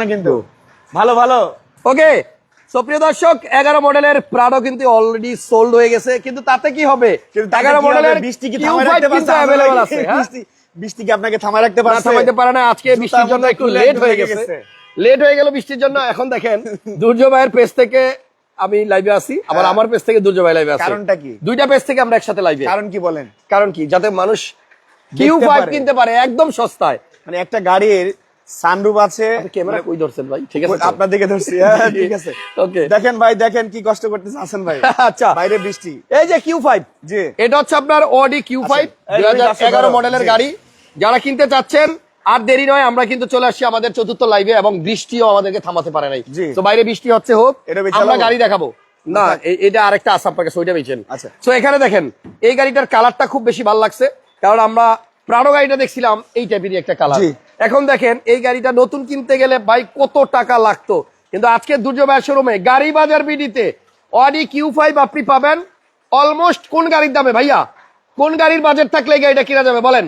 না কিন্তু? ভালো ভালো। ওকে সুপ্রিয় দর্শক এগারো মডেলের প্রাডো কিন্তু অলরেডি সোল্ড হয়ে গেছে কিন্তু তাতে কি হবে? এগারো? মডেলের বৃষ্টি কি Q5 থামায় রাখতে কিন্তু পারছে? available আছে হ্যাঁ? বৃষ্টি বৃষ্টি কি আপনাকে থামায় রাখতে না পারছে? থামাইতে পারে না আজকে বৃষ্টির জন্য একটু লেট হয়ে গেছে। লেট হয়ে গেল বৃষ্টির জন্য এখন দেখেন ভাইয়ের পেজ থেকে আমি লাইভে আসি আবার হ্যাঁ। আমার পেজ থেকে দুর্য ভাই লাইভে আসি কারণটা কি? দুইটা পেজ থেকে আমরা একসাথে লাইভে কারণ কি বলেন? কারণ কি? যাতে মানুষ কিউ ফাইভ কিনতে পারে একদম সস্তায়। মানে একটা গাড়ির সানরুফ আছে। ক্যামেরা কই ধরছেন ভাই? ঠিক আছে আপনার দিকে ধরছি হ্যাঁ, ঠিক আছে। ওকে দেখেন ভাই দেখেন কি কষ্ট করতেছে ভাই। আচ্ছা। বাইরে বৃষ্টি। এই যে কিউ ফাইভ জি। এটা হচ্ছে আপনার অডি কিউ ফাইভ এগারো মডেলের গাড়ি। যারা কিনতে চাচ্ছেন আর দেরি নয় আমরা কিন্তু চলে আসছি আমাদের চতুর্থ লাইভে এবং বৃষ্টিও আমাদেরকে থামাতে পারে নাই। তো বাইরে বৃষ্টি হচ্ছে হোক এটা আমরা গাড়ি দেখাবো। না এটা আরেকটা আছে আপনার কাছে ওইটা বেচেন। আচ্ছা। তো এখানে দেখেন এই গাড়িটার কালারটা খুব বেশি ভালো লাগছে। কারণ আমরা প্রাডো গাড়িটা দেখছিলাম এই টাইপেরই একটা কালার। এখন দেখেন এই গাড়িটা নতুন কিনতে গেলে ভাই কত টাকা লাগতো। কিন্তু আজকে দুর্যোগ শোরুমে গাড়ি বাজার বিডিতে অডি কিউ ফাইভ আপনি পাবেন। অলমোস্ট কোন গাড়ির দামে ভাইয়া? কোন গাড়ির বাজেট থাকলে এই গাড়িটা কিনা যাবে বলেন?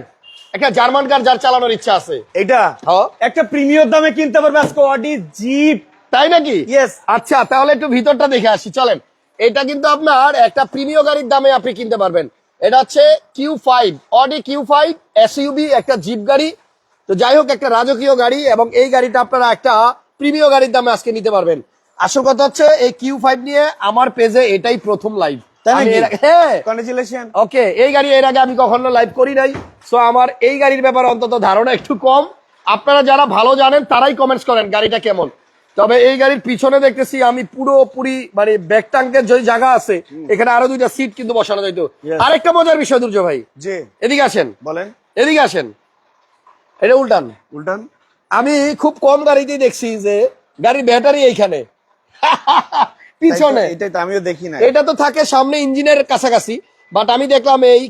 একটা জার্মান কার যার চালানোর ইচ্ছা আছে। এটা? হ্যাঁ। একটা প্রিমিয়ার দামে কিনতে পারবে আজকে অডি জিপ তাই নাকি? Yes. আচ্ছা তাহলে একটু ভিতরটা দেখে আসি চলেন। এটা কিন্তু আপনার একটা প্রিমিয় গাড়ির দামে আপনি কিনতে পারবেন। এটা হচ্ছে Q five Audi Q five SUV একটা জিপ গাড়ি। তো যাই হোক একটা রাজকীয় গাড়ি এবং এই গাড়িটা আপনারা একটা প্রিমিয় গাড়ির দামে আজকে নিতে পারবেন। আসল কথা হচ্ছে এই কিউ ফাইভ নিয়ে আমার পেজে এটাই প্রথম লাইভ তাই হ্যাঁ। ওকে এই গাড়ি এর আগে আমি কখনো লাইভ করি নাই। সো আমার এই গাড়ির ব্যাপারে অন্তত ধারণা একটু কম। আপনারা যারা ভালো জানেন তারাই কমেন্টস করেন গাড়িটা কেমন। তবে এই গাড়ির পিছনে দেখতেছি আমি পুরোপুরি মানে ব্যাক যে জায়গা আছে এখানে আরও দুইটা সিট কিন্তু বসানো যাইতো। আরেকটা মজার বিষয় দুর্য ভাই। এদিকে আসেন। বলেন। এদিকে আসেন। এটা উল্টান। উল্টান। আমি খুব কম গাড়িতেই দেখছি যে গাড়ির ব্যাটারি এইখানে। পিছনে। তো- আমিও দেখি না এটা তো থাকে সামনে ইঞ্জিনের কাছাকাছি বাট আমি দেখলাম এই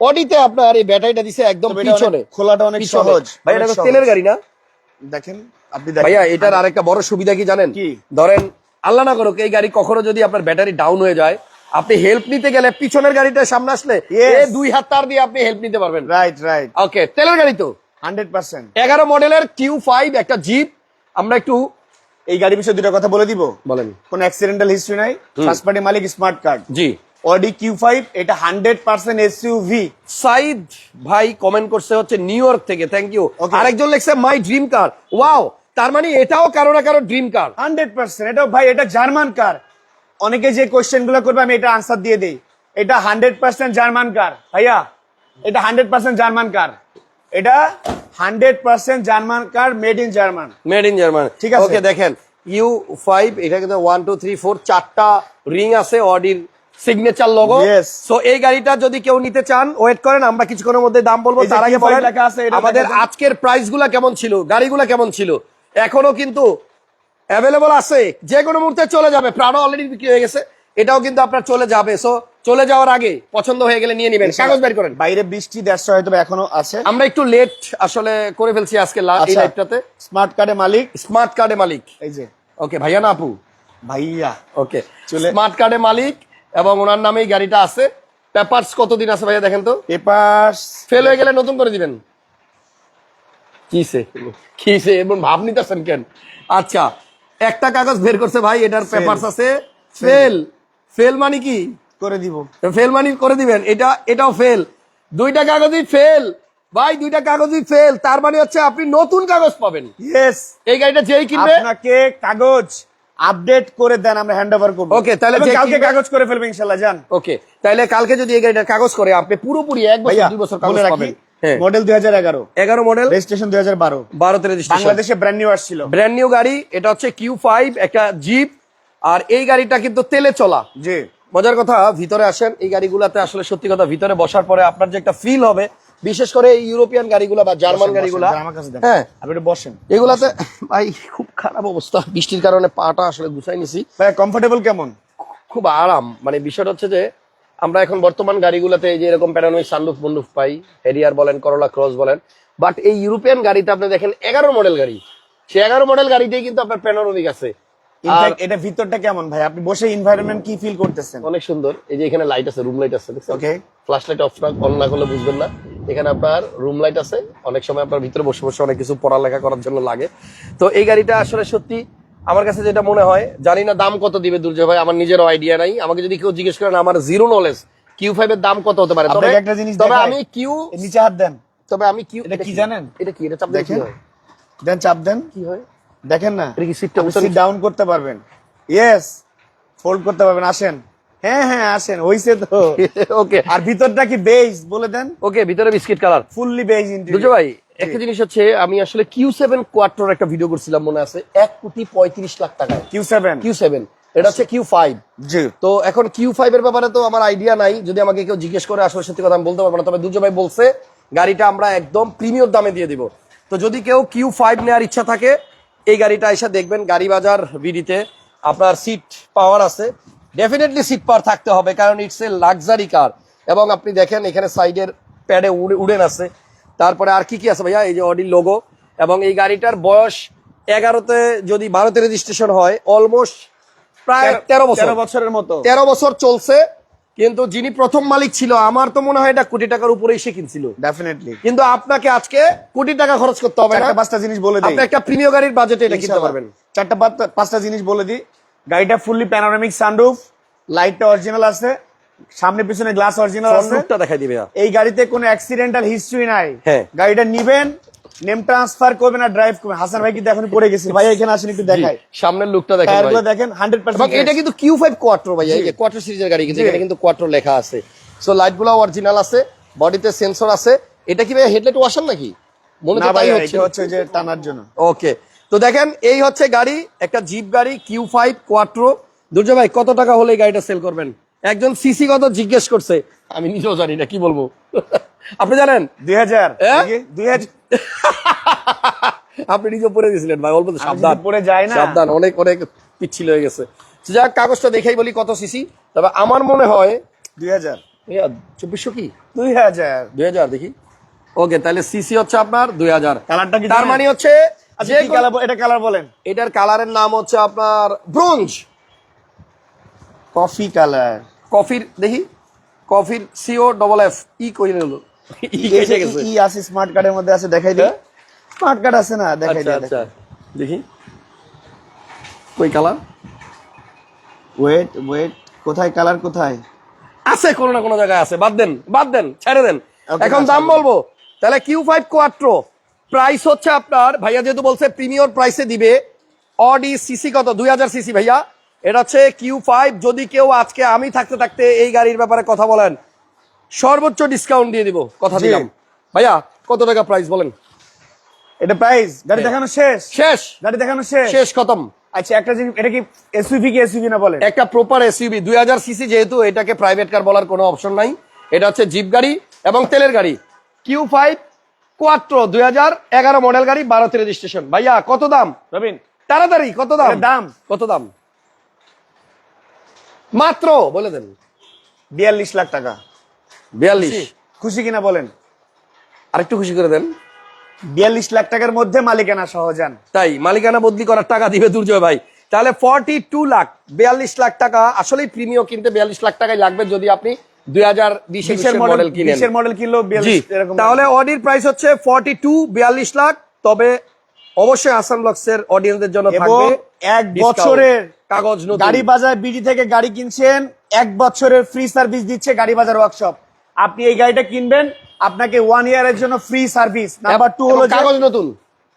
অডিতে আপনার এই ব্যাটারিটা দিছে একদম এটা পিছনে। খোলাটা অনেক সহজ। ভাই এটা তো তেলের গাড়ি না? দেখেন আপনি দেখেন। ভাইয়া এটার আরেকটা বড় সুবিধা কি জানেন? কি? ধরেন আল্লাহ না করুক এই গাড়ি কখনো যদি আপনার ব্যাটারি ডাউন হয়ে যায় আপনি হেল্প নিতে গেলে পিছনের গাড়িটা সামনে আসলে দুই হাত তার দিয়ে আপনি হেল্প নিতে পারবেন। রাইট রাইট ওকে তেলের গাড়ি তো। Hundred percent. এগারো মডেলের কিউ ফাইভ একটা জিপ আমরা একটু এই গাড়ির বিষয়ে দুটো কথা বলে দিব। বলেন। কোন অ্যাক্সিডেন্টাল হিস্ট্রি নাই। ফার্স্ট পার্টি মালিক smart card ji. Audi Q five এটা হান্ড্রেড পার্সেন্ট এসইউভি সাইদ ভাই কমেন্ট করছে হচ্ছে নিউ ইয়র্ক থেকে। থ্যাংক ইউ আরেকজন লিখছে মাই ড্রিম কার ওয়াও তার মানে এটাও কারও না কারও ড্রিম কার হান্ড্রেড পার্সেন্ট। এটা ভাই এটা জার্মান কার অনেকে যে কোয়েশ্চেনগুলো করবে আমি এটা আনসার দিয়ে দিই। এটা হান্ড্রেড পার্সেন্ট জার্মান কার ভাইয়া এটা হান্ড্রেড পার্সেন্ট জার্মান কার এটা hundred percent German car made in German. Made in German ঠিক আছে। ওকে দেখেন ইউ ফাইভ এটা কিন্তু ওয়ান টু থ্রি ফোর চারটা রিং আছে অডির সিগনেচার লোগো সো এই গাড়িটা যদি কেউ নিতে চান ওয়েট করেন আমরা কিছুক্ষণের মধ্যে দাম বলব তার আগে Q5 বলেন লেখা আছে, আমাদের আজকের প্রাইসগুলা কেমন ছিল গাড়িগুলা কেমন ছিল? এখনও কিন্তু অ্যাভেলেবল আছে যে কোনো মুহূর্তে চলে যাবে প্রাণো অলরেডি বিক্রি হয়ে গেছে এটাও কিন্তু আপনার চলে যাবে। সো চলে যাওয়ার আগে পছন্দ হয়ে গেলে নিয়ে নেবেন। কাগজ বের করেন। বাইরে বৃষ্টি দেড়শো হয়তো এখনও আছে। আমরা একটু লেট আসলে করে ফেলছি আজকে এই আচ্ছা। লাইভটাতে স্মার্ট কার্ডের মালিক? স্মার্ট কার্ডে মালিক। এই যে। ওকে ভাইয়া না আপু? ভাইয়া। ওকে চলে- স্মার্ট কার্ডে মালিক এবং ওনার নামেই গাড়িটা আছে। পেপারস কতদিন আছে ভাইয়া দেখেন তো? পেপারস ফেল হয়ে গেলে নতুন করে দিবেন। কিসে কিসে এবং ভাব নিতেছেন কেন? আচ্ছা একটা কাগজ বের করছে ভাই এটার পেপারস আছে। ফেল ফেল মানে কি? করে দিব। ফেল মানে করে দিবেন। এটা এটাও ফেল দুইটা কাগজই ফেল ভাই দুইটা কাগজই ফেল তার মানে হচ্ছে আপনি নতুন কাগজ পাবেন। ইয়েস এই গাড়িটা যেই কিনবে আপনাকে কাগজ আপডেট করে দেন আমরা হ্যান্ড ওভার করব। Okay, তাহলে কালকে কাগজ করে ফেলব ইনশাল্লাহ যান। ওকে তাহলে কালকে যদি এই গাড়িটার কাগজ করে আপনি পুরোপুরি এক বছর দুই বছর কাগজ পাবেন। হ্যাঁ। মডেল দুই হাজার এগারো। এগারো মডেল রেজিস্ট্রেশন দুই হাজার বারো। বারোতে রেজিস্ট্রেশন বাংলাদেশে ব্র্যান্ড নিউ আসছিল। ব্র্যান্ড নিউ গাড়ি এটা হচ্ছে কিউ ফাইভ একটা জিপ আর এই গাড়িটা কিন্তু তেলে চলা। জি। মজার কথা ভিতরে আসেন এই গাড়িগুলাতে আসলে সত্যি কথা ভিতরে বসার পরে আপনার যে একটা ফিল হবে বিশেষ করে এই ইউরোপিয়ান গাড়িগুলা বা জার্মান গাড়িগুলা। হ্যাঁ আপনি বসেন। এগুলাতে ভাই খুব খারাপ অবস্থা বৃষ্টির কারণে পাটা আসলে গুছাই নিছি। ভাই কমফোর্টেবল কেমন? খুব আরাম মানে বিষয়টা হচ্ছে যে আমরা এখন বর্তমান গাড়িগুলোতে এই যে এরকম প্যারানোই সানরুফ মন্ডুফ পাই হেরিয়ার বলেন করোলা ক্রস বলেন বাট এই ইউরোপিয়ান গাড়িতে আপনি দেখেন এগারো মডেল গাড়ি। সে এগারো মডেল গাড়িতেই কিন্তু আপনার প্যানোরমিক আছে। এটা ভিতরটা কেমন ভাই? আপনি বসে এনভায়রনমেন্ট কি ফিল করতেছেন? অনেক সুন্দর। এই যে এখানে লাইট আছে রুম লাইট আছে okay flash light off on না করলে বুঝবেন না। এখানে আপনার রুম লাইট আছে। অনেক সময় আপনার ভিতরে বসে বসে অনেক কিছু পড়ালেখা করার জন্য লাগে। তো এই গাড়িটা আসলে সত্যি আমার কাছে যেটা মনে হয় জানি না দাম কত দিবে দুর্জয় ভাই আমার নিজেরও আইডিয়া নাই। আমাকে যদি কেউ জিজ্ঞেস করেন আমার জিরো নলেজ কিউ ফাইভ এর দাম কত হতে পারে? তবে একটা জিনিস তবে আমি কিউ নিচে হাত দেন। তবে আমি কিউ এটা কি জানেন? এটা কি? এটা চাপ দেখেন। দেন চাপ দেন। কি হয়? দেখেন না? সিটটা সিট ডাউন করতে পারবেন। ইয়েস ফোল্ড করতে পারবেন আসেন। হ্যাঁ হ্যাঁ আসেন হইছে তো। ওকে আর ভিতরটা কি বেজ বলে দেন। ওকে ভিতরে বিস্কিট কালার ফুললি বেজ দুজো ভাই একটা জিনিস হচ্ছে আমি আসলে কিউ সেভেন কোয়ার্টোর একটা ভিডিও করছিলাম মনে আছে? এক কোটি পঁয়ত্রিশ লাখ টাকা কিউ সেভেন কিউ সেভেন এটা হচ্ছে কিউ ফাইভ জি। তো এখন কিউ ফাইভ এর ব্যাপারে তো আমার আইডিয়া নাই। যদি আমাকে কেউ জিজ্ঞেস করে আসলে সত্যি কথা আমি বলতে পারব না। তবে দুজো ভাই বলছে গাড়িটা আমরা একদম প্রিমিয়র দামে দিয়ে দিব। তো যদি কেউ কিউ ফাইভ নেওয়ার ইচ্ছা থাকে এই গাড়িটা এসে দেখবেন গাড়ি বাজার বিডিতে। আপনার সিট পাওয়ার আছে। ডেফিনেটলি সিট পাওয়ার থাকতে হবে কারণ ইটস এ লাক্সারি কার এবং আপনি দেখেন এখানে সাইডের প্যাডে উডেন আছে। তারপরে আর কি কি আছে ভাইয়া? এই যে অডির লোগো এবং এই গাড়িটার বয়স এগারোতে যদি ভারতে রেজিস্ট্রেশন হয় অলমোস্ট প্রায় তেরো বছর। তেরো বছরের মতো। তেরো বছর চলছে। কিন্তু যিনি প্রথম মালিক ছিল আমার তো মনে হয় এটা কোটি টাকার উপরেই সে কিনছিল। ডেফিনেটলি কিন্তু আপনাকে আজকে কোটি টাকা খরচ করতে হবে না। পাঁচটা জিনিস বলে দিই। আপনি একটা প্রিমিয় গাড়ির বাজেটে এটা কিনতে পারবেন। চারটা পাঁচটা- জিনিস বলে দিই। গাড়িটা ফুললি প্যানোরামিক সানরুফ লাইটটা অরিজিনাল আছে। সামনে পিছনে গ্লাস অরিজিনাল আছে। দেখাই দিবে এই গাড়িতে কোনো অ্যাক্সিডেন্টাল হিস্ট্রি নাই। হ্যাঁ। গাড়িটা নিবেন নেম ট্রান্সফার করবেন আর ড্রাইভ করবেন হাসান ভাই কিন্তু এখন পড়ে গেছে। ভাই এখানে আসেন একটু দেখাই। সামনের লুকটা দেখেন দেখেন হান্ড্রেড এবং এটা কিন্তু কোয়াট্রো ভাই এই কোয়াট্রো সিরিজের গাড়ি কিন্তু এখানে কিন্তু কোয়াট্রো লেখা আছে। সো অরিজিনাল আছে বডিতে সেন্সর আছে। এটা কি ভাই হেডলাইট ওয়াশার নাকি? মনে না তো তাই হচ্ছে। হচ্ছে যে টানার জন্য। ওকে তো দেখেন এই হচ্ছে গাড়ি একটা জিপ গাড়ি কিউ ফাইভ কোয়াট্রো দুর্জয় ভাই কত টাকা হলে এই গাড়িটা সেল করবেন? একজন সিসি কত জিজ্ঞেস করছে? আমি নিজেও জানি না কি বলব? আপনি জানেন? দুই হাজার। দুই হাজার আপনি নিজে পড়ে দিয়েছিলেন ভাই অল্প সাবধান। পড়ে যাই না। সাবধান অনেক অনেক পিচ্ছিল হয়ে গেছে। যাক কাগজটা দেখাই বলি কত সিসি। তবে আমার মনে হয় দুই হাজার। চব্বিশশো কি? দুই হাজার। দুই হাজার দেখি। ওকে তাহলে সিসি হচ্ছে আপনার দুই হাজার। কালারটা কি তার মানে হচ্ছে আচ্ছা যে কালার এটা কালার বলেন। এটার কালারের নাম হচ্ছে আপনার ব্রোঞ্জ। কফি কালার কফির দেখি। কফির সিও ডবল এফ ই কই আছে স্মার্ট কার্ডের মধ্যে আছে দেখাই দিই। হ্যাঁ? স্মার্ট কার্ড আছে না? দেখাই আচ্ছা দিই আচ্ছা। দেখি। কই কালার ওয়েট ওয়েট কোথায় কালার কোথায়? আছে কোনো না কোনো জায়গায় আছে। বাদ দেন বাদ দেন ছেড়ে দেন। এখন আচ্ছা, দাম। বলব। তাহলে কিউ ফাইভ কোয়াট্রো প্রাইস হচ্ছে আপনার ভাইয়া যেহেতু বলছে প্রিমিয়র প্রাইসে দিবে অডি সিসি কত? দুই হাজার সিসি ভাইয়া। এটা হচ্ছে কিউ ফাইভ যদি কেউ আজকে আমি থাকতে থাকতে এই গাড়ির ব্যাপারে কথা বলেন সর্বোচ্চ ডিসকাউন্ট দিয়ে দিব কথা। দিলাম। ভাইয়া কত টাকা প্রাইস বলেন? এটা প্রাইস গাড়ি দেখানো শেষ। শেষ। গাড়ি দেখানো শেষ। শেষ খতম। আচ্ছা একটা জিনিস এটা কি এসইভি কি এসইভি না বলেন? একটা প্রপার দুই হাজার সিসি যেহেতু এটাকে প্রাইভেট কার বলার কোনো অপশন নাই। এটা হচ্ছে জিপ গাড়ি এবং তেলের গাড়ি। কিউ ফাইভ কোয়াট্রো দুই হাজার এগারো মডেল গাড়ি বারোতে রেজিস্ট্রেশন ভাইয়া কত দাম? রবিন। তাড়াতাড়ি কত দাম? দাম? কত দাম? মাত্র বলে দেন। বিয়াল্লিশ লাখ টাকা। বিয়াল্লিশ। খুশি? কিনা বলেন? আরেকটু খুশি করে দেন। বিয়াল্লিশ লাখ টাকার মধ্যে মালিকানা সহজান তাই মালিকানা বদলি করার টাকা দিবে দুর্জয় ভাই। তাহলে ফর্টি টু লাখ বিয়াল্লিশ লাখ টাকা আসলেই প্রিমিয় কিনতে বিয়াল্লিশ লাখ টাকাই লাগবে যদি আপনি দুই হাজার বিশের বিশের মডেল কিনেন তাহলে অডির প্রাইস হচ্ছে ফর্টি টু বিয়াল্লিশ লাখ তবে অবশ্যই আসাম ব্লকস এর অডিয়েন্সদের জন্য থাকবে এক বছরের কাগজ গাড়ি বাজার বিডি থেকে গাড়ি কিনছেন এক বছরের ফ্রি সার্ভিস দিচ্ছে গাড়ি বাজার ওয়ার্কশপ আপনি এই গাড়িটা কিনবেন আপনাকে ওয়ান ইয়ারের জন্য ফ্রি সার্ভিস নাম্বার টু হলো কাগজ নতুন।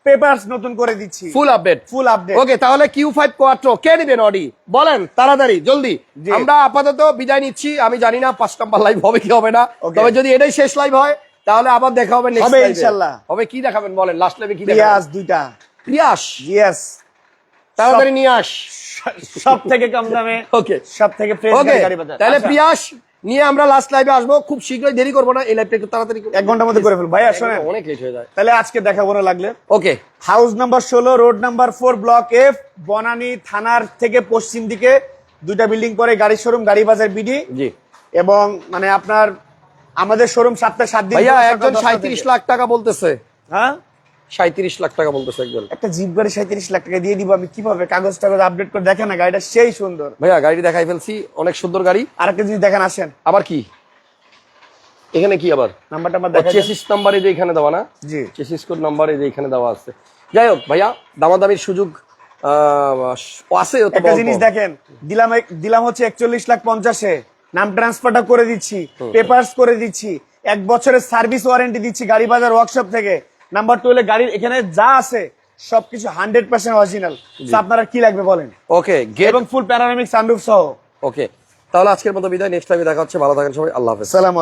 পেপারস নতুন করে দিচ্ছি। ফুল আপডেট ফুল আপডেট ওকে তাহলে কিউ ফাইভ কোয়াট্রো কে নেবেন অডি বলেন তাড়াতাড়ি জলদি। আমরা আপাতত বিদায় নিচ্ছি আমি জানি না পাঁচ নাম্বার লাইভ হবে কি হবে না। তবে যদি এটাই শেষ লাইভ হয় তাহলে আবার দেখা হবে নেক্সট হবে লাইভে ইনশাল্লাহ। হবে কি দেখাবেন বলেন লাস্ট লাইভে কি দেখাবেন? দুইটা। প্রিয়াস ইয়েস তাড়াতাড়ি নিয়ে আস। সব থেকে কম দামে ওকে সব থেকে ফ্রেশ গাড়ি বাজার। তাহলে আচ্ছা, প্রিয়াস নিয়ে আমরা লাস্ট লাইভে আসব। খুব শীঘ্রই দেরি করব না এই লাইভটা একটু তাড়াতাড়ি এক ঘণ্টার মধ্যে করে ফেলব। ভাইয়া শোনেন অনেক লেট হয়ে যায়। তাহলে আজকে দেখাবো না লাগলে। ওকে হাউস নাম্বার ষোলো road number four block F Banani থানার থেকে পশ্চিম দিকে। দুইটা বিল্ডিং পরে গাড়ির শোরুম গাড়ি বাজার বিডি জি। এবং মানে আপনার আমাদের শোরুম সাতটা সাত দিন একজন সাঁত্রিশ লাখ টাকা বলতেছে। হ্যাঁ? সাঁত্রিশ লাখ টাকা বলতেছে একজন। একটা জিপ গাড়ি সাঁত্রিশ লাখ টাকা দিয়ে দিব আমি কীভাবে কাগজ টাগজ আপডেট করে দেখেন? না গাড়িটা সেই সুন্দর। ভাইয়া গাড়ি দেখাই ফেলছি অনেক সুন্দর গাড়ি। আর একটা জিনিস দেখেন আসেন। আবার কি? এখানে কি আবার? নাম্বারটা আমার দেখা চেসিস নাম্বার যে এখানে দেওয়া না? জি। চেসিস কোড নাম্বার যে এখানে দেওয়া আছে। যাই হোক ভাইয়া দামাদামির সুযোগ আছে একটা জিনিস দেখেন দিলাম দিলাম হচ্ছে একচল্লিশ লাখ পঞ্চাশে। নাম ট্রান্সফারটা করে দিচ্ছি পেপারস করে দিচ্ছি এক বছরের সার্ভিস ওয়ারেন্টি দিচ্ছি গাড়ি বাজার ওয়ার্কশপ থেকে। নাম্বার টু হলে গাড়ির এখানে যা আছে সবকিছু হান্ড্রেড পার্সেন্ট অরিজিনাল আপনারা কি লাগবে বলেন? ওকে গেট এবং ফুল প্যারানমিক সানরুফ সহ। ওকে তাহলে আজকের মতো বিদায় নেক্সট টাইমে দেখা হচ্ছে ভালো থাকেন সবাই আল্লাহ হাফেজ। সালাম